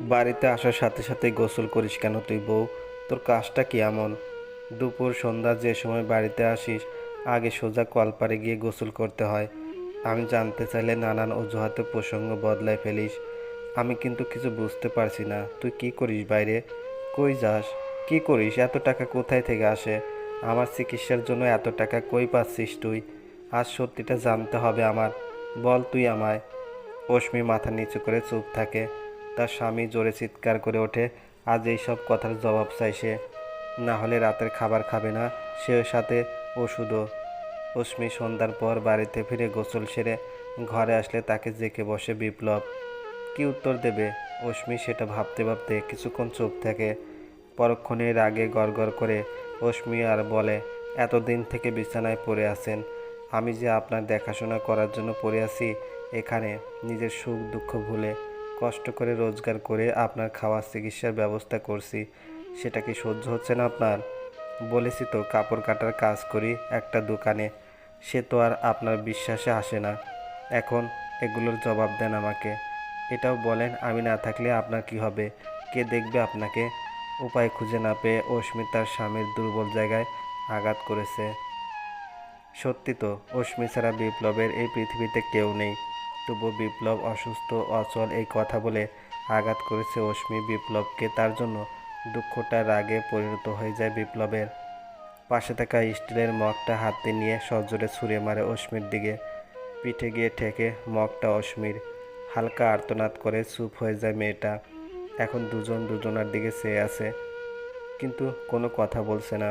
বাড়িতে আসার সাথে সাথে গোসল করিস কেন তুই বউ? তোর কাজটা কি এমন? দুপুর, সন্ধ্যা, যে সময় বাড়িতে আসিস, আগে সোজা কলপারে গিয়ে গোসল করতে হয়। আমি জানতে চাইলে নানান অজুহাতে প্রসঙ্গ বদলায় ফেলিস। আমি কিন্তু কিছু বুঝতে পারছি না। তুই কি করিস বাইরে? কই যাস? কি করিস? এত টাকা কোথায় থেকে আসে? আমার চিকিৎসার জন্য এত টাকা কই পাচ্ছিস তুই? আজ সত্যিটা জানতে হবে আমার। বল তুই আমায়। অশ্মি মাথা নিচু করে চুপ থাকে। তার স্বামী জোরে চিৎকার করে ওঠে, আজ এই সব কথার জবাব চাই সে। না হলে রাতের খাবার খাবে না সে সাথে ওষুধও। অশ্মি সন্ধ্যার পর বাড়িতে ফিরে গোসল সেরে ঘরে আসলে তাকে জেকে বসে বিপ্লব। কি উত্তর দেবে? অশ্মি সেটা ভাবতে ভাবতে কিছুক্ষণ চুপ থাকে। পরক্ষণে রাগে গড়গড় করে অশ্মি আর বলে, এতদিন থেকে বিছানায় পড়ে আছেন। আমি যে আপনার দেখাশোনা করার জন্য পড়ে আছি, এখানে নিজের সুখ দুঃখ ভুলে কষ্ট করে রোজগার করে আপনার খাওয়া চিকিৎসার ব্যবস্থা করছি। সেটা কি সহ্য হচ্ছে না আপনার? বলেছি তো, কাপড় কাটার কাজ করি একটা দোকানে। সে তো আর আপনার বিশ্বাসে আসে না। এখন এগুলোর জবাব দেন আমাকে। এটাও বলেন, আমি না থাকলে আপনার কি হবে? কে দেখবে আপনাকে? উপায় খুঁজে না পেয়ে অস্মি তার স্বামীর দুর্বল জায়গায় আঘাত করেছে। সত্যি তো অশ্মি ছাড়া বিপ্লবের এই পৃথিবীতে কেউ নেই। তবু বিপ্লব অসুস্থ অচল এই কথা বলে আঘাত করেছে অশ্মি বিপ্লবকে। তার জন্য দুঃখটা রাগে পরিণত হয়ে যায় বিপ্লবের। পাশে থাকা স্টিলের মগটা হাতে নিয়ে সজোরে ছুঁড়ে মারে অশ্মির দিকে। পিঠে গিয়ে ঠেকে মগটা অশ্মির। হালকা আর্তনাদ করে চুপ হয়ে যায় মেয়েটা। এখন দুজন দুজনার দিকে চেয়ে আছে, কিন্তু কোনো কথা বলছে না।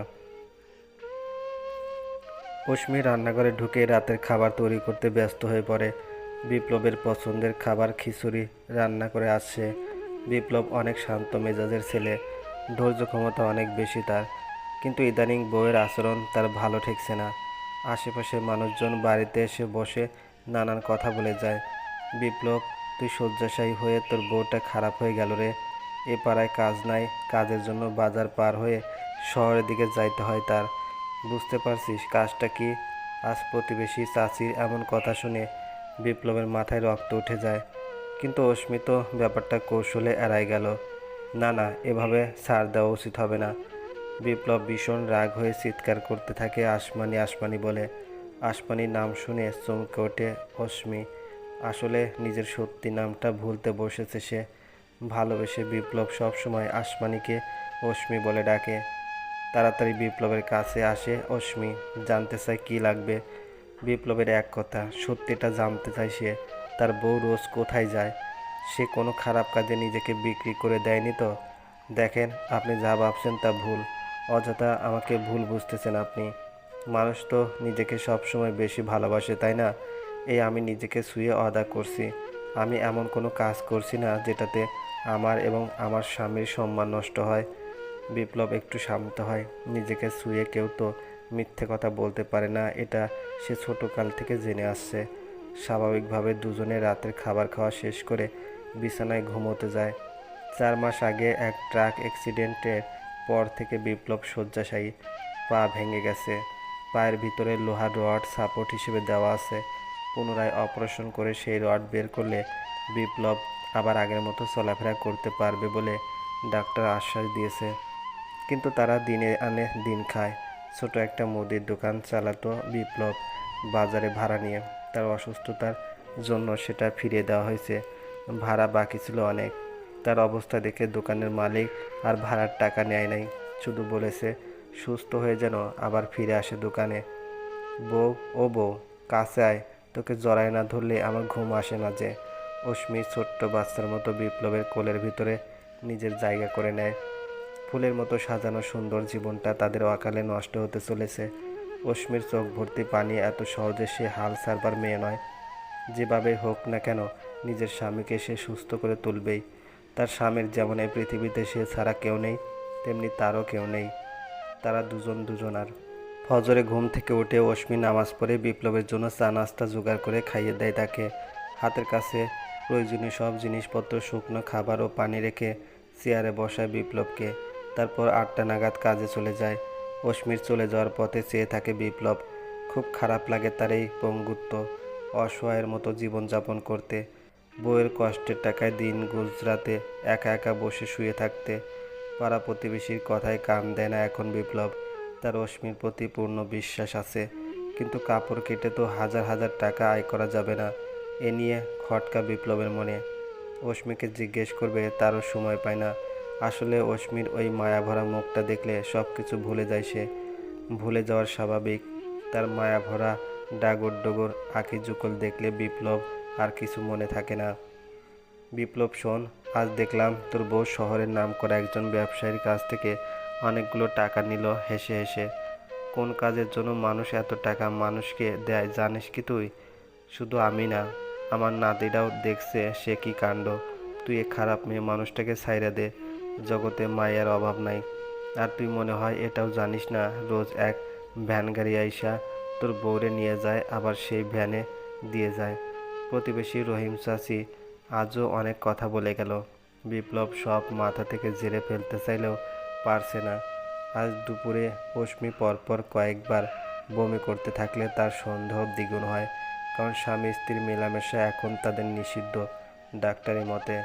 অশ্মি রান্নাঘরে ঢুকে রাতের খাবার তৈরি করতে ব্যস্ত হয়ে পড়ে। বিপ্লবের পছন্দের খাবার খিচুড়ি রান্না করে আসছে। বিপ্লব অনেক শান্ত মেজাজের ছেলে, ধৈর্য ক্ষমতা অনেক বেশি তার। কিন্তু ইদানিং বউয়ের আচরণ তার ভালো ঠেকছে না। আশেপাশের মানুষজন বাড়িতে এসে বসে নানান কথা বলে যায়। বিপ্লব, তুই শয্যাশায়ী হয়ে তোর বউটা খারাপ হয়ে গেল রে। এ পাড়ায় কাজ নাই, কাজের জন্য বাজার পার হয়ে শহরের দিকে যাইতে হয় তার। বুঝতে পারছিস কাজটা কি? আজ প্রতিবেশী চাচির এমন কথা শুনে বিপ্লবের মাথায় রক্ত উঠে যায়। কিন্তু অস্মিত ব্যাপারটা কৌশলে এড়াই গেল। না না, এভাবে ছাড় দেওয়া উচিত হবে না। বিপ্লব ভীষণ রাগ হয়ে চিৎকার করতে থাকে আসমানি আসমানি বলে। আসমানির নাম শুনে চমকে ওঠে অশ্মি আসলে নিজের সত্যি নামটা ভুলতে বসেছে সে। ভালোবেসে বিপ্লব সবসময় আসমানিকে অশ্মি বলে ডাকে। তাড়াতাড়ি বিপ্লবের কাছে আসে অশ্মি জানতে চায় কী লাগবে। বিপ্লবের এক কথা, সত্যিটা জানতে চায় সে, তার বউ রোজ কোথায় যায়? সে কোনো খারাপ কাজে নিজেকে বিক্রি করে দেয়নি তো? দেখেন, আপনি যা ভাবছেন তা ভুল। অযথা আমাকে ভুল বুঝতেছেন আপনি। মানুষ তো নিজেকে সবসময় বেশি ভালোবাসে, তাই না? এই আমি নিজেকে শুয়ে অদা করছি। আমি এমন কোনো কাজ করছি না যেটাতে আমার এবং আমার স্বামীর সম্মান নষ্ট হয়। বিপ্লব একটু শান্ত হয়, নিজেকে শুয়ে কেউ তো মিথ্যে কথা বলতে পারে না, এটা সে ছোটকাল থেকে জেনে আসছে। স্বাভাবিকভাবে দুজনে রাতের খাবার খাওয়া শেষ করে বিছানায় ঘুমোতে যায়। চার মাস আগে এক ট্রাক অ্যাক্সিডেন্টের পর থেকে বিপ্লব শয্যাশায়ী পা ভেঙে গেছে। পায়ের ভিতরে লোহার রড সাপোর্ট হিসেবে দেওয়া আছে। পুনরায় অপারেশন করে সেই রড বের করলে বিপ্লব আবার আগের মতো চলাফেরা করতে পারবে বলে ডাক্তার আশ্বাস দিয়েছে। কিন্তু তারা দিনে আনে দিন খায়। ছোট একটা মুদির দোকান চালাতো বিপ্লব বাজারে ভাড়া নিয়ে। তার অসুস্থতার জন্য সেটা ফিরিয়ে দেওয়া হয়েছে। ভাড়া বাকি ছিল অনেক। তার অবস্থা দেখে দোকানের মালিক আর ভাড়ার টাকা নেয় নাই। শুধু বলেছে, সুস্থ হয়ে যেন আবার ফিরে আসে দোকানে। বউ, ও বউ, কাছে আয়। তোকে জড়ায় না ধরলে আমার ঘুম আসে না যে। অশ্মি ছোট্ট বাচ্চার মতো বিপ্লবের কোলের ভিতরে নিজের জায়গা করে নেয়। ফুলের মতো সাজানো সুন্দর জীবনটা তাদের অকালে নষ্ট হতে চলেছে। অশ্মির চোখ ভর্তি পানি এত সহজে সে হাল সারবার মেয়ে নয়। যেভাবে হোক না কেন, নিজের স্বামীকে সে সুস্থ করে তুলবেই। তার স্বামীর যেমন এই পৃথিবীতে সে ছাড়া কেউ নেই, তেমনি তারও কেউ নেই। তারা দুজন দুজনার। ফজরে ঘুম থেকে উঠে অশ্মি নামাজ পড়ে বিপ্লবের জন্য চা নাস্তা জোগাড় করে খাইয়ে দেয় তাকে। হাতের কাছে প্রয়োজনীয় সব জিনিসপত্র, শুকনো খাবার ও পানি রেখে চেয়ারে বসায় বিপ্লবকে। তারপর আটটা নাগাদ কাজে চলে যায়। অশ্মির চলে যাওয়ার পথে চেয়ে থাকে বিপ্লব। খুব খারাপ লাগে তার এই পঙ্গুত্ব, অসহায়ের মতো জীবনযাপন করতে। বউয়ের কষ্টের টাকায় দিন গুজরাতে একা একা বসে শুয়ে থাকতে। পাড়া প্রতিবেশীর কথায় কান দেয় না এখন বিপ্লব। তার অশ্মির প্রতি পূর্ণ বিশ্বাস আছে। কিন্তু কাপড় কেটে তো হাজার হাজার টাকা আয় করা যাবে না। এ নিয়ে খটকা বিপ্লবের মনে। অশ্মিকে জিজ্ঞেস করবে, তারও সময় পায় না। আসলে অশ্মির ওই মায়াভরা মুখটা দেখলে সব কিছু ভুলে যায় সে। ভুলে যাওয়ার স্বাভাবিক। তার মায়াভরা ডাগর ডগর আঁকি জুকল দেখলে বিপ্লব আর কিছু মনে থাকে না। বিপ্লব, শোন, আজ দেখলাম তোর বউ শহরের নাম করা একজন ব্যবসায়ীর কাছ থেকে অনেকগুলো টাকা নিল হেসে হেসে। কোন কাজের জন্য মানুষ এত টাকা মানুষকে দেয় জানিস কি তুই? শুধু আমি না, আমার নাতিরাও দেখছে সে কি কাণ্ড। তুই এ খারাপ মেয়ে মানুষটাকে ছাইরা দে। জগতে মায়ের অভাব নাই। আর তুই মনে হয় এটাও জানিস না, রোজ এক ভ্যান গাড়ি আইসা তোর বউরে নিয়ে যায়, আবার সেই ভ্যানে দিয়ে যায়। প্রতিবেশী রহিম চাচি আজও অনেক কথা বলে গেল। বিপ্লব সব মাথা থেকে ঝেড়ে ফেলতে চাইলেও পারছে না। আজ দুপুরে অশ্মি পরপর কয়েকবার বমি করতে থাকলে তার সন্দেহ দ্বিগুণ হয়, কারণ স্বামী স্ত্রীর মেলামেশা এখন তাদের নিষিদ্ধ ডাক্তারি মতে।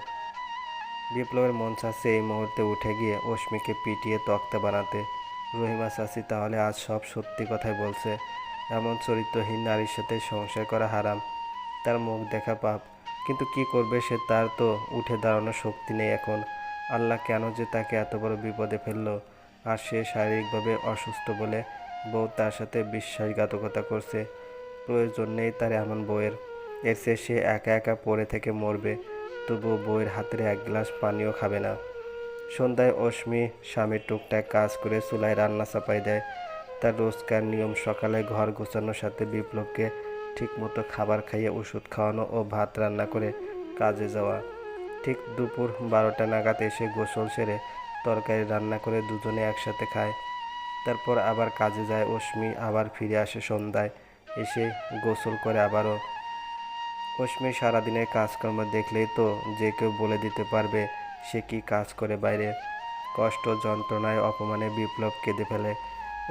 বিপ্লবের মন চাচ্ছে এই মুহূর্তে উঠে গিয়ে অশ্মিকে পিটিয়ে তক্তা বানাতে। রহিমা চাচি তাহলে আজ সব সত্যি কথাই বলছে। এমন চরিত্রহীন নারীর সাথে সংসার করা হারাম। তার মুখ দেখা পাপ। কিন্তু কি করবে সে তার তো উঠে দাঁড়ানোর শক্তি নেই এখন। আল্লাহ কেন যে তাকে এত বড় বিপদে ফেলল? আর সে শারীরিকভাবে অসুস্থ বলে বউ তার সাথে বিশ্বাসঘাতকতা করছে। প্রয়োজন নেই তার এমন বউয়ের। এর সে একা একা পড়ে থেকে মরবে। তবুও বউয়ের হাতের এক গ্লাস পানিও খাবে না। সন্ধ্যায় অশ্মি স্বামীর টুকটাক কাজ করে চুলায় রান্না চাপাই দেয়। তার রোজকার নিয়ম সকালে ঘর গোছানোর সাথে বিপ্লবকে ঠিকমতো খাবার খাইয়ে ওষুধ খাওয়ানো ও ভাত রান্না করে কাজে যাওয়া। ঠিক দুপুর বারোটা নাগাদ এসে গোসল সেরে তরকারি রান্না করে দুজনে একসাথে খায়। তারপর আবার কাজে যায় অশ্মি, আবার ফিরে আসে সন্ধ্যায়। এসে গোসল করে আবারও অশ্মি সারাদিনের কাজকর্ম দেখলেই তো যে কেউ বলে দিতে পারবে সে কি কাজ করে বাইরে। কষ্ট, যন্ত্রণায়, অপমানে বিপ্লব কেঁদে ফেলে।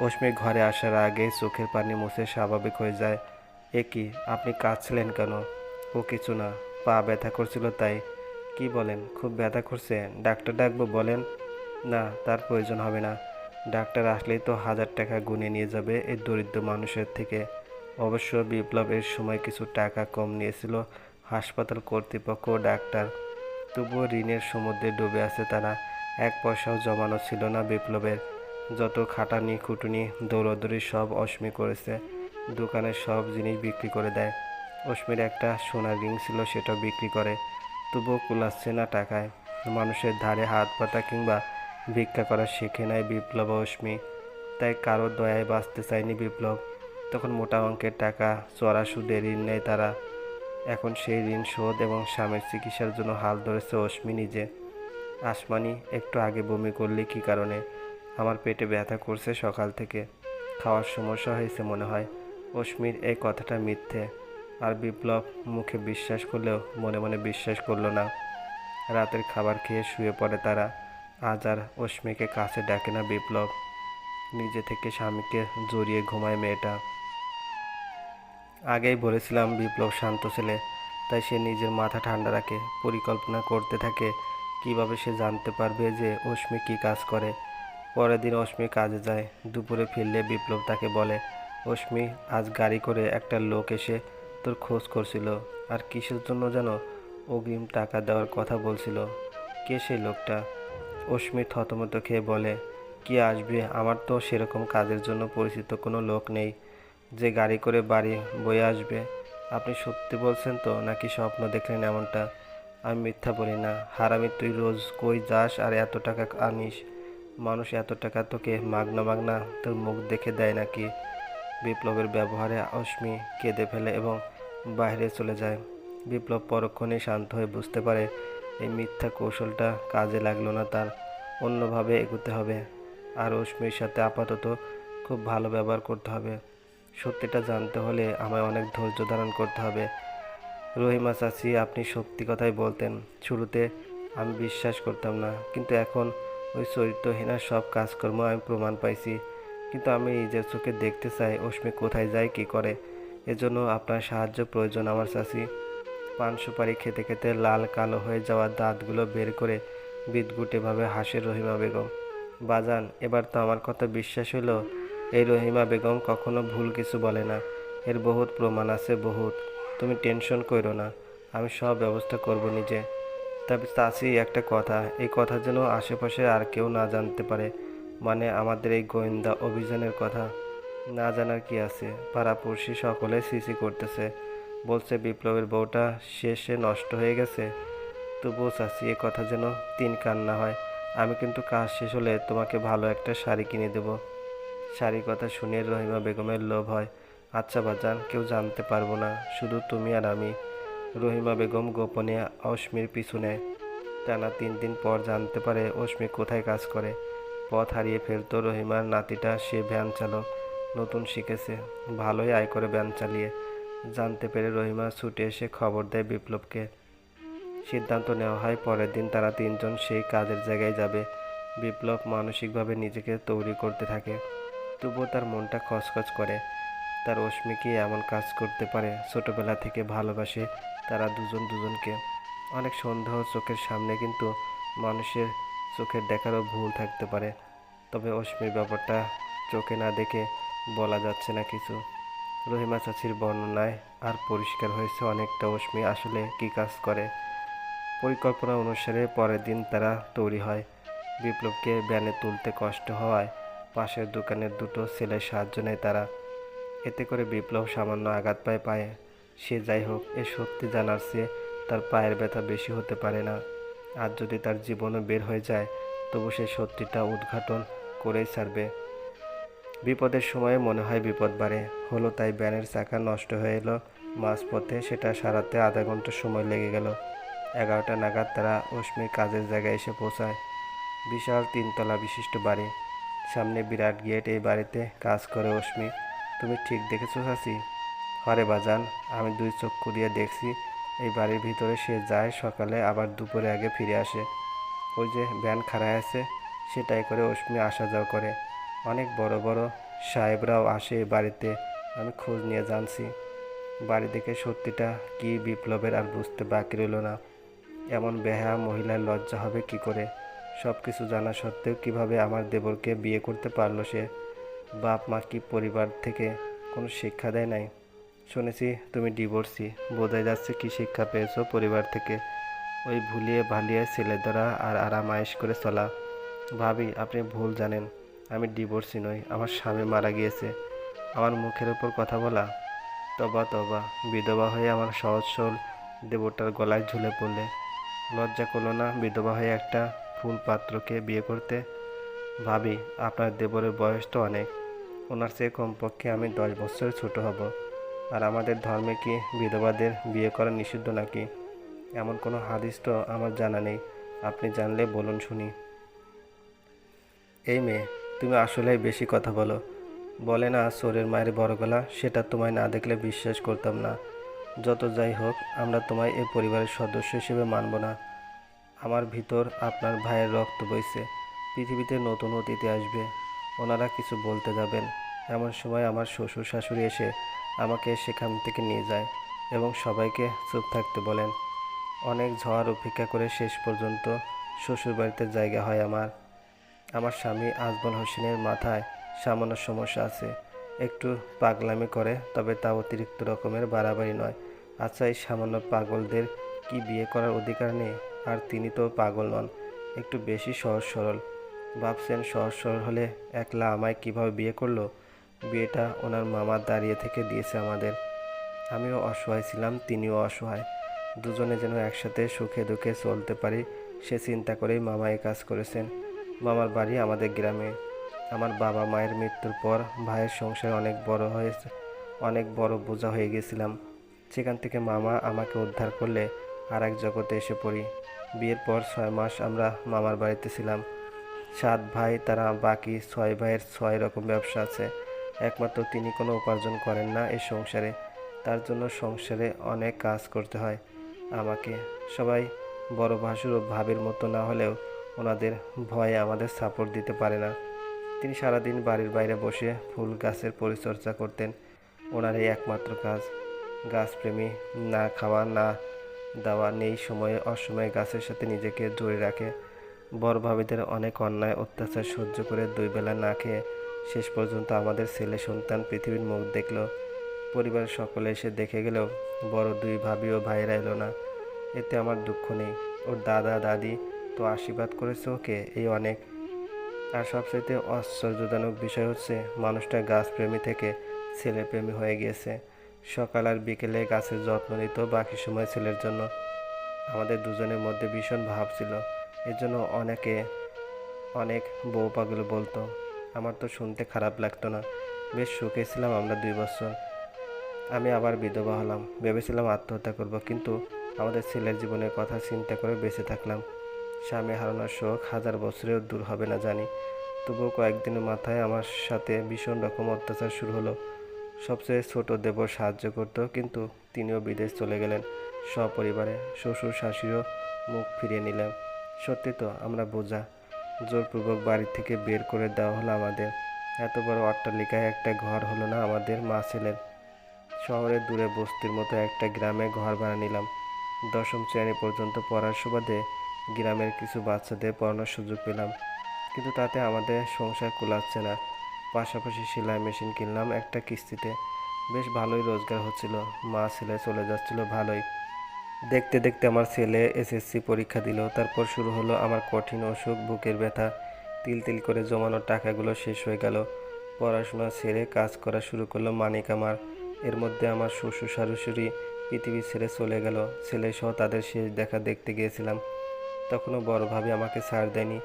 অশ্মি ঘরে আসার আগে চোখের পানি মুছে স্বাভাবিক হয়ে যায়। এ কি, আপনি কাঁদছিলেন কেন? ও কিছু না, পা ব্যথা করছিল তাই। কি বলেন, খুব ব্যথা করছে, ডাক্তার ডাকবো বলেন। না, তার প্রয়োজন হবে না। ডাক্তার আসলেই তো হাজার টাকা গুনে নিয়ে যাবে এই দরিদ্র মানুষের থেকে। অবশ্য বিপ্লবের সময় কিছু টাকা কম নিয়েছিল হাসপাতাল কর্তৃপক্ষ ডাক্তার। তবুও ঋণের সমুদ্রে ডুবে আছে তারা। এক পয়সাও জমানো ছিল না বিপ্লবের। যত খাটানি, খুটুনি, দৌড়দৌড়ি সব অশ্মি করেছে। দোকানের সব জিনিস বিক্রি করে দেয়। অশ্মির একটা সোনার রিং ছিল সেটা বিক্রি করে। তবুও কুলাচ্ছে না টাকায়। মানুষের ধারে হাত পাতা কিংবা ভিক্ষা করা শেখে নেয় বিপ্লব অশ্মি তাই কারও দয়ায় বাঁচতে চায়নি বিপ্লব। তখন মোটা অঙ্কের টাকা, চড়া সুদে ঋণ নেয় তারা। এখন সেই ঋণ শোধ এবং স্বামীর চিকিৎসার জন্য হাল ধরেছে অশ্মি নিজে। আসমানি, একটু আগে বমি করলে কি কারণে? আমার পেটে ব্যথা করছে সকাল থেকে। খাওয়ার সমস্যা হয়েছে মনে হয়। অশ্মির এই কথাটা মিথ্যে। আর বিপ্লব মুখে বিশ্বাস করলেও মনে মনে বিশ্বাস করল না। রাতের খাবার খেয়ে শুয়ে পড়ে তারা। আজ আর অশ্মিকে কাছে ডাকে না বিপ্লব। নিজে থেকে স্বামীকে জড়িয়ে ঘুমায় মেয়েটা। আগেই বলেছিলাম বিপ্লব শান্ত ছেলে, তাই সে নিজের মাথা ঠান্ডা রাখে, পরিকল্পনা করতে থাকে, কীভাবে সে জানতে পারবে যে অশ্মি কী কাজ করে। পরের দিন অশ্মি কাজে যায়, দুপুরে ফিরলে বিপ্লব তাকে বলে, অশ্মি, আজ গাড়ি করে একটা লোক এসে তোর খোঁজ করছিল, আর কিসের জন্য যেন অগ্রিম টাকা দেওয়ার কথা বলছিল? কে সেই লোকটা? অশ্মি থতমত খেয়ে বলে, কি আসবে? আমার তো সেরকম কাজের জন্য পরিচিত কোনো লোক নেই। যে গাড়ি করে বাড়ি বয়ে আসবে। আপনি সত্যি বলছেন তো, নাকি স্বপ্ন দেখলেন এমনটা? আমি মিথ্যা বলি না। হারামি, তুই রোজ কই যাস আর এত টাকা আনিস? মানুষ এত টাকা তোকে মাগনা মাগনা তোর মুখ দেখে দেয় নাকি? বিপ্লবের ব্যবহারে অশ্মি কেঁদে ফেলে এবং বাইরে চলে যায়। বিপ্লব পরক্ষণে শান্ত হয়ে বুঝতে পারে, এই মিথ্যা কৌশলটা কাজে লাগল না তার। অন্যভাবে এগোতে হবে। আর অশ্মির সাথে আপাতত খুব ভালো ব্যবহার করতে হবে। সত্যিটা জানতে হলে আমায় অনেক ধৈর্য ধারণ করতে হবে। রহিমা চাচি, আপনি সত্যি কথাই বলতেন। শুরুতে আমি বিশ্বাস করতাম না, কিন্তু এখন ওই চরিত্রহীনার সব কাজকর্ম আমি প্রমাণ পাইছি। কিন্তু আমি নিজের চোখে দেখতে চাই, অশ্মি কোথায় যায়, কি করে? এজন্য আপনার সাহায্য প্রয়োজন আমার চাচি। পান সুপারি খেতে খেতে লাল কালো হয়ে যাওয়া দাঁতগুলো বের করে বিদগুটেভাবে হাসে রহিমা বেগম। বাজান, এবার তো আমার কথা বিশ্বাস হলো এই রহিমা বেগম কখনো ভুল কিছু বলে না। এর বহুত প্রমাণ আছে বহুত। তুমি টেনশন করো না। আমি সব ব্যবস্থা করব নিজে। তবে চাষি একটা কথা। এই কথা যেন আশেপাশে আর কেউ না জানতে পারে। মানে আমাদের এই গোয়েন্দা অভিযানের কথা। না জানার কি আছে? পাড়াপড়শি সকলে সিসি করতেছে। বলছে বিপ্লবের বউটা শেষে নষ্ট হয়ে গেছে। তবুও চাষি এ কথা যেন তিন কান্না হয়। আমি কিন্তু কাজ শেষ হলে তোমাকে ভালো একটা শাড়ি কিনে দেব। শাড়ি কথা শুনে রহিমা বেগমের লোভ হয়। আচ্ছা বাজান, কেউ জানতে পারব না, শুধু তুমি আর আমি। রহিমা বেগম গোপনে অশ্মির পিছু নেয়। টানা তিন দিন পর জানতে পারে অশ্মি কোথায় কাজ করে। পথ হারিয়ে ফেলতো রহিমার নাতিটা, সে ভ্যান চালক। নতুন শিখেছে, ভালোই আয় করে ভ্যান চালিয়ে। জানতে পেরে রহিমা ছুটে এসে খবর দেয় বিপ্লবকে। সিদ্ধান্ত নেওয়া হয় পরের দিন তারা তিনজন সেই কাজের জায়গায় যাবে। বিপ্লব মানসিকভাবে নিজেকে তৈরি করতে থাকে। তবুও তার মনটা খচখচ করে। তার অশ্মিকে এমন কাজ করতে পারে? ছোটবেলা থেকে ভালোবাসে তারা দুজন দুজনকে। অনেক সন্দেহ চোখের সামনে কিন্তু মানুষের চোখের দেখারও ভুল থাকতে পারে। তবে অশ্মির ব্যাপারটা চোখে না দেখে বলা যাচ্ছে না কিছু। রহিমা চাচির বর্ণনায় আর পরিষ্কার হয়েছে অনেকটা অশ্মি আসলে কী কাজ করে। পরিকল্পনা অনুসারে পরের দিন তারা তৈরি হয়। বিপ্লবকে ব্যানে তুলতে কষ্ট হওয়ায় পাশের দোকানের দুটো ছেলের সাহায্য নেয় তারা। এতে করে বিপ্লব সামান্য আঘাত পায় পায়ে। সে যাই হোক, এ সত্যি জানার চেয়ে তার পায়ের ব্যথা বেশি হতে পারে না। আর যদি তার জীবনও বের হয়ে যায়, তবু সে সত্যিটা উদ্ঘাটন করেই ছাড়বে। বিপদের সময়ে মনে হয় বিপদ বাড়ে। হলো তাই ব্যানের চাকা নষ্ট হয়ে এলো। মাঝপথে সেটা সারাতে আধা ঘণ্টা সময় লেগে গেল। এগারোটা নাগাদ তারা অশ্মির কাজের জায়গায় এসে পৌঁছায়। বিশাল তিনতলা বিশিষ্ট বাড়ি। সামনে বিরাট গেট এই বাড়িতে কাজ করে অশ্মি। তুমি ঠিক দেখেছ চাচি হরে বাজান, আমি দুই চক্ষু দিয়ে দেখছি, এই বাড়ির ভিতরে সে যায় সকালে, আবার দুপুরে আগে ফিরে আসে। ওই যে ভ্যান খাড়ায় আছে, সেটাই করে অশ্মি আসা যাওয়া করে। অনেক বড় বড় সাহেবরাও আসে এই বাড়িতে, আমি খোঁজ নিয়ে জানছি। বাড়ি দেখে সত্যিটা কি বিপ্লবের আর বুঝতে বাকি রইল না। এমন বেহা মহিলার লজ্জা হবে কি করে? সব কিছু জানা সত্ত্বেও কীভাবে আমার দেবরকে বিয়ে করতে পারল সে? বাপ, মা কি পরিবার থেকে কোনো শিক্ষা দেয় নাই? শুনেছি তুমি ডিভোর্সি। বোঝাই যাচ্ছে কি শিক্ষা পেয়েছ পরিবার থেকে। ওই ভুলিয়ে ভালিয়ে ছেলে ধরা আর আরাম আয়েশ করে চলা। ভাবি, আপনি ভুল জানেন। আমি ডিভোর্সি নই, আমার স্বামী মারা গিয়েছে। আমার মুখের ওপর কথা বলা। তবা তবা। বিধবা হয়ে আমার সহজ সরল দেবতার গলায় ঝুলে পড়লে। লজ্জা করল না বিধবা হয়ে একটা ফুল পাত্রকে বিয়ে করতে? ভাবি, আপনার দেবরের বয়স তো অনেক। ওনার চেয়ে কমপক্ষে আমি দশ বছরের ছোট হব। আর আমাদের ধর্মে কি বিধবাদের বিয়ে করা নিষিদ্ধ নাকি? এমন কোনো হাদিস তো আমার জানা নেই। আপনি জানলে বলুন শুনি। এই মেয়ে, তুমি আসলেই বেশি কথা বলো। বলে না সোরের মায়ের বড় গলা, সেটা তোমায় না দেখলে বিশ্বাস করতাম না। যত যাই হোক, আমরা তোমায় এই পরিবারের সদস্য হিসেবে মানব না। আমার ভিতর আপনার ভাইয়ের রক্ত বইছে। পৃথিবীতে নতুন অতিথি আসবে। ওনারা কিছু বলতে যাবেন। এমন সময় আমার শ্বশুর শাশুড়ি এসে আমাকে সেখান থেকে নিয়ে যায় এবং সবাইকে চুপ থাকতে বলেন। অনেক ঝড় অপেক্ষা করে শেষ পর্যন্ত শ্বশুরবাড়িতে জায়গা হয় আমার। আমার স্বামী আজমল হোসেনের মাথায় সামান্য সমস্যা আছে। একটু পাগলামি করে, তবে তা অতিরিক্ত রকমের বাড়াবাড়ি নয়। আচ্ছা এই সামান্য পাগলদের কি বিয়ে করার অধিকার নেই? আর তিনি তো পাগল নন, একটু বেশি সহজ সরল। ভাবছেন সহজ সরল হলে একলা আমায় কীভাবে বিয়ে করল? বিয়েটা ওনার মামার দাঁড়িয়ে থেকে দিয়েছে আমাদের। আমিও অসহায় ছিলাম, তিনিও অসহায়। দুজনে যেন একসাথে সুখে দুঃখে চলতে পারি, সে চিন্তা করেই মামা এই কাজ করেছেন। মামার বাড়ি আমাদের গ্রামে। আমার বাবা মায়ের মৃত্যুর পর ভাইয়ের সংসার অনেক বড় হয়েছে, অনেক বড় বোঝা হয়ে গেছিলাম। সেখান থেকে মামা আমাকে উদ্ধার করলে আর এক জগতে এসে পড়ি। বিয়ের পর ছয় মাস আমরা মামার বাড়িতে ছিলাম। সাত ভাই, তারা বাকি ছয় ভাইয়ের ছয় রকম ব্যবসা আছে। একমাত্র তিনি কোনো উপার্জন করেন না এই সংসারে। তার জন্য সংসারে অনেক কাজ করতে হয় আমাকে। সবাই বড় ভাসুর ও ভাবের মতো না হলেও ওনাদের ভয়ে আমাদের সাপোর্ট দিতে পারে না। তিনি সারাদিন বাড়ির বাইরে বসে ফুল গাছের পরিচর্যা করতেন। ওনার এই একমাত্র কাজ। গাছপ্রেমী না খাওয়া, না দেওয়া নেই সময়ে অসময়ে গাছের সাথে নিজেকে জড়িয়ে রাখে। বড় ভাবিদের অনেক অন্যায়, অত্যাচার সহ্য করে দুই বেলা না খেয়ে শেষ পর্যন্ত আমাদের ছেলে সন্তান পৃথিবীর মুখ দেখল। পরিবারের সকলে এসে দেখে গেলেও বড় দুই ভাবি ও ভাইরা এলো না। এতে আমার দুঃখ নেই। ওর দাদা, দাদি, তো আশীর্বাদ করেছে ওকে, এই অনেক। আর সবচাইতে আশ্চর্যজনক বিষয় হচ্ছে, মানুষটা গাছপ্রেমী থেকে ছেলেপ্রেমী হয়ে গিয়েছে। সকাল আর বিকেলে গাছের যত্ন নিত বাকি সময় ছেলের জন্য। আমাদের দুজনের মধ্যে ভীষণ ভাব ছিল। এর জন্য অনেকে, অনেক বউ পাগল বলতো, আমার তো শুনতে খারাপ লাগতো না। বেশ সুখে ছিলাম আমরা দুই বছর। আমি আবার বিধবা হলাম। ভেবেছিলাম আত্মহত্যা করব, কিন্তু আমাদের ছেলের জীবনের কথা চিন্তা করে বেঁচে থাকলাম। স্বামী হারানোর শোক হাজার বছরেও দূর হবে না জানি। তবুও কয়েকদিনের মাথায় আমার সাথে ভীষণ রকম অত্যাচার শুরু হলো। সবচেয়ে ছোট দেব সাহায্য করতো, কিন্তু তিনিও বিদেশ চলে গেলেন। সপরিবারে শ্বশুর শাশুড়িও মুখ ফিরিয়ে নিলাম সত্যি তো, আমরা বোঝা। জোরপূর্বক বাড়ি থেকে বের করে দেওয়া হলো আমাদের। এত বড় অট্টালিকায় একটা ঘর হলো না আমাদের মা ছেলের। শহরের দূরে বস্তির মতো একটা গ্রামে ঘর ভাড়া নিলাম। দশম শ্রেণি পর্যন্ত পড়ার সুবাদে গ্রামের কিছু বাচ্চাদের পড়ানোর সুযোগ পেলাম। কিন্তু তাতে আমাদের সংসার কুলাচ্ছে না। পাশাপাশি সেলাই মেশিন কিনলাম একটা কিস্তিতে। বেশ ভালোই রোজগার হচ্ছিল। মা ছেলে চলে যাচ্ছিল ভালোই। দেখতে দেখতে আমার ছেলে এসএসসি পরীক্ষা দিল। তারপর শুরু হলো আমার কঠিন অসুখ, বুকের ব্যথা। তিল তিল করে জমানো টাকাগুলো শেষ হয়ে গেল। পড়াশোনা ছেড়ে কাজ করা শুরু করল মানিক আমার। এর মধ্যে আমার শ্বশুর শাশুড়ি পৃথিবী ছেড়ে চলে গেল। ছেলে সহ তাদের শেষ দেখা দেখতে গিয়েছিলাম। তখনও বড়ভাবে আমাকে ছাড় দেয়নি।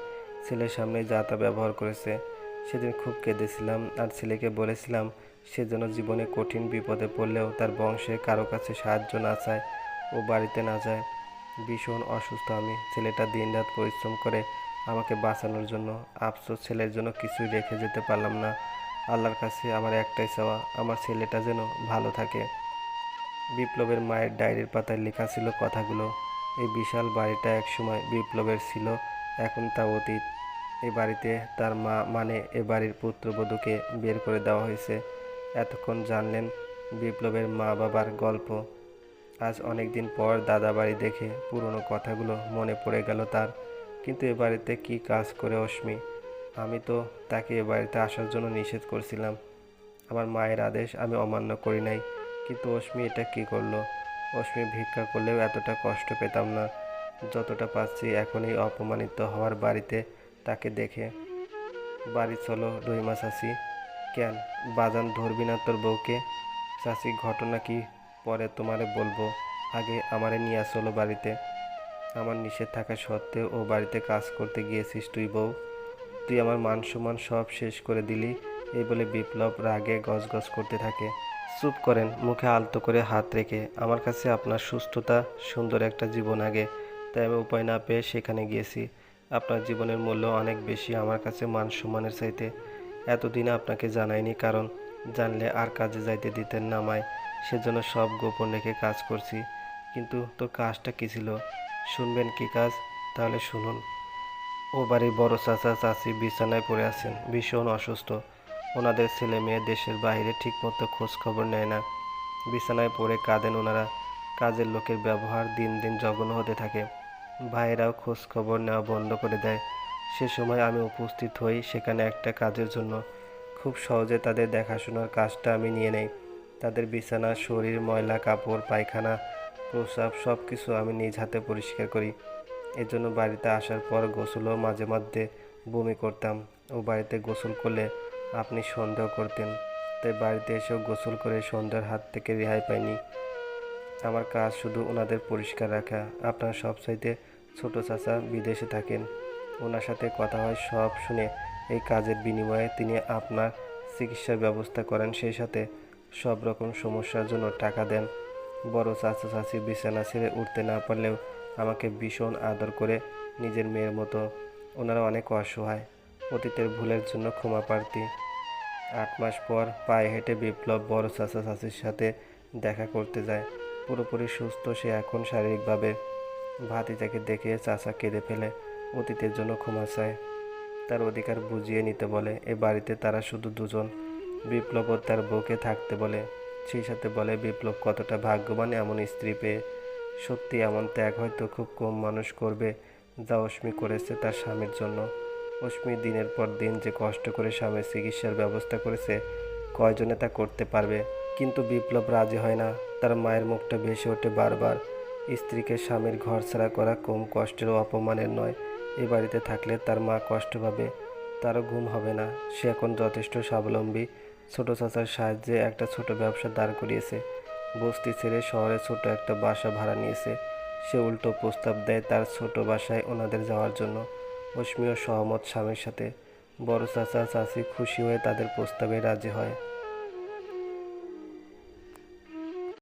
ছেলের সামনে যা তা ব্যবহার করেছে। সেদিন খুব কেঁদেছিলাম আর ছেলেকে বলেছিলাম, সে যেন জীবনে কঠিন বিপদে পড়লেও তার বংশে কারও কাছে সাহায্য না চায়, ও বাড়িতে না যায়। ভীষণ অসুস্থ আমি। ছেলেটা দিনরাত পরিশ্রম করে আমাকে বাঁচানোর জন্য, আফসোস ছেলের জন্য কিছুই রেখে যেতে পারলাম না। আল্লাহর কাছে আমার একটাই চাওয়া, আমার ছেলেটা যেন ভালো থাকে। বিপ্লবের মায়ের ডায়েরির পাতায় লেখা ছিল কথাগুলো। এই বিশাল বাড়িটা একসময় বিপ্লবের ছিল, এখন তা অতীত। এই বাড়িতে তার মা মানে এ বাড়ির পুত্রবধূকে বের করে দেওয়া হয়েছে। এতক্ষণ জানলেন বিপ্লবের মা বাবার গল্প। আজ অনেক দিন পর দাদা বাড়ি দেখে পুরনো কথাগুলো মনে পড়ে গেল তার। কিন্তু এ বাড়িতে কী কাজ করে অশ্মি? আমি তো তাকে এ বাড়িতে আসার জন্য নিষেধ করছিলাম। আমার মায়ের আদেশ আমি অমান্য করি নাই। কিন্তু অশ্মি এটা কী করল? অশ্মি ভিক্ষা করলেও এতটা কষ্ট পেতাম না। যতটা পাচ্ছি এখন এই অপমানিত হওয়ার বাড়িতে তাকে দেখে, বাড়ি চলো রহিমা চাচি, কেন? বাজান ধরবি না তোর বউকে? চাচি, ঘটনা কি পরে তোমারে বলব। আগে আমারে নিয়ে আসলো বাড়িতে। আমার নিষেধ থাকা সত্ত্বেও ও বাড়িতে কাজ করতে গিয়েছিস তুই বউ। তুই আমার মান সম্মান সব শেষ করে দিলি। এই বলে বিপ্লব রাগে গজগজ করতে থাকে। চুপ করেন, মুখে আলতো করে হাত রেখে। আমার কাছে আপনার সুস্থতা, সুন্দর একটা জীবন আগে। তাই আমি উপায় না পেয়ে সেখানে গিয়েছি। আপনার জীবনের মূল্য অনেক বেশি, আমার কাছে মান সম্মানের চাইতে এতদিন আপনাকে জানাইনি, কারণ জানলে আর কাজে যাইতে দিতেন না আমায়। সেজন্য সব গোপন রেখে কাজ করছি। কিন্তু তোর কাজটা কী ছিল? শুনবেন কি কাজ? তাহলে শুনুন। ও বাড়ির বড় চাচা চাচি বিছানায় পড়ে আছেন, ভীষণ অসুস্থ। ওনাদের ছেলে মেয়ে দেশের বাইরে ঠিকমতো খোঁজ খবর নেয় না। বিছানায় পড়ে কাঁদেন ওনারা। কাজের লোকের ব্যবহার দিন দিন জঘন্য হতে থাকে। ভাইয়েরাও খোঁজ খবর নেওয়া বন্ধ করে দেয়। সে সময় আমি উপস্থিত হই সেখানে একটা কাজের জন্য। খুব সহজে তাদের দেখাশোনার কাজটা আমি নিয়ে নেই। তাদের বিছানা, শরীর, ময়লা, কাপড়, পায়খানা, প্রস্রাব সব কিছু আমি নিজ হাতে পরিষ্কার করি। এজন্য বাড়িতে আসার পর গোসলও মাঝে মধ্যে বমি করতাম। ও বাড়িতে গোসল করলে আপনি সন্দেহ করতেন। তাই বাড়িতে এসেও গোসল করে সন্ধ্যার হাত থেকে রেহাই পাইনি। আমার কাজ শুধু ওনাদের পরিষ্কার রাখা। আপনার সব চাইতে ছোটো চাচা বিদেশে থাকেন। ওনার সাথে কথা হয় সব শুনে। এই কাজের বিনিময়ে তিনি আপনার চিকিৎসার ব্যবস্থা করেন, সেই সাথে সব রকম সমস্যার জন্য টাকা দেন। বড় চাচা চাচি বিছানা ছেড়ে উঠতে না পারলেও আমাকে ভীষণ আদর করে নিজের মেয়ের মতো। ওনারা অনেক অসহায়, অতীতের ভুলের জন্য ক্ষমা প্রার্থী। আট মাস পর পায়ে হেঁটে বিপ্লব বড় চাচা চাচির সাথে দেখা করতে যায়। পুরোপুরি সুস্থ, সে এখন শারীরিকভাবে ভাতিজাকে দেখে চাচা কেঁদে ফেলে, অতীতের জন্য ক্ষমা চায়। তার অধিকার বুঝিয়ে নিতে বলে, এ বাড়িতে তারা শুধু দুজন, বিপ্লব তার বউকে থাকতে বলে। সেই সাথে বলে, বিপ্লব কতটা ভাগ্যবান এমন স্ত্রী পেয়ে। সত্যি এমন ত্যাগ হয়তো খুব কম মানুষ করবে যা অশ্মি করেছে তার স্বামীর জন্য। অশ্মি দিনের পর দিন যে কষ্ট করে স্বামীর চিকিৎসার ব্যবস্থা করেছে, কয়জনে তা করতে পারবে? কিন্তু বিপ্লব রাজি হয় না। তার মায়ের মুখটা ভেসে ওঠে বারবার। স্ত্রীকে স্বামীর ঘর ছাড়া করা কম কষ্টের ও অপমানের নয়। এ বাড়িতে থাকলে তার মা কষ্ট পাবে, তারও ঘুম হবে না। সে এখন যথেষ্ট স্বাবলম্বী। ছোট চাচার সাহায্যে একটা ছোট ব্যবসা দাঁড় করিয়েছে। বস্তি ছেড়ে শহরে ছোট একটা বাসা ভাড়া নিয়েছে। সে উল্টো প্রস্তাব দেয় তার ছোট বাসায় ওনাদের যাওয়ার জন্য। অশ্মীয় সহমত স্বামীর সাথে। বড় চাচা, চাচি খুশি হয়ে তাদের প্রস্তাবে রাজি হয়।